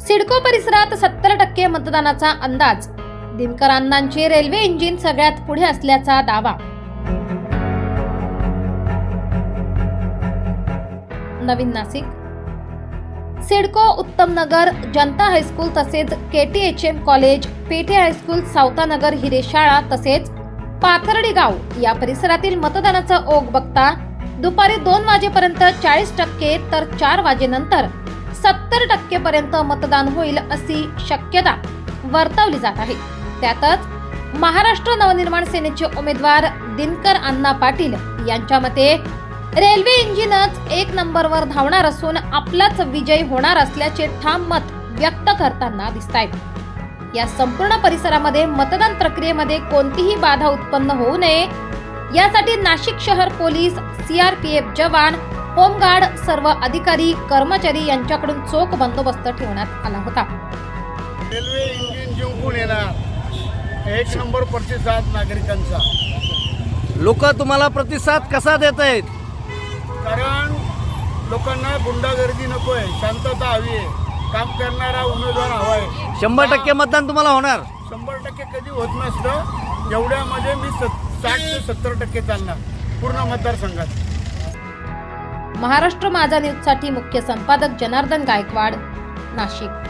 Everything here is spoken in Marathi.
सिडको परिसरात सत्तर टक्के मतदानाचा अंदाज. दिनकर अण्णांचे रेल्वे इंजिन सगळ्यात पुढे असल्याचा दावा. नवीन नाशिक सिडको उत्तम नगर जनता हायस्कूल तसेच K T H M college Pethe high school Savatanagar Hire शाळा तसेच पाथर्डी गाव या परिसरातील मतदानाचा ओघ बघता दुपारी दोन वाजेपर्यंत चाळीस टक्के तर चार वाजेनंतर सत्तर टक्के पर्यंत मतदान होईल अशी शक्यता वर्तवली जात आहे. त्यातच महाराष्ट्र नवनिर्माण सेनेचे उमेदवार दिनकर अण्णा पाटील यांच्या मते रेल्वे इंजिनच एक नंबरवर धावणार असून आपलाच विजय होणार असल्याचे ठाम मत व्यक्त करताना दिसत आहेत या संपूर्ण परिसरामध्ये मतदान प्रक्रियेमध्ये कोणतीही बाधा उत्पन्न होऊ नये. यासाठी नाशिक शहर पोलीस सीआरपीएफ जवान होमगार्ड सर्व अधिकारी कर्मचारी यांच्याकडून चोख बंदोबस्त ठेवण्यात आला होता. रेल्वे इंजिन जिंकून येणार? एक नंबर प्रतिसाद नागरिकांचा. लोक तुम्हाला प्रतिसाद कसा देत आहेत कारण लोकांना गुंडागर्दी नको आहे शांतता हवी आहे. काम करणारा उमेदवार हवा आहे. शंभर टक्के मतदान तुम्हाला होणार? शंभर टक्के कधी होत नसतं. एवढ्यामध्ये मी साठ ते सत्तर टक्के चालणार. पूर्ण मतदारसंघात. महाराष्ट्र माझा न्यूजसाठी मुख्य संपादक जनार्दन गायकवाड नाशिक.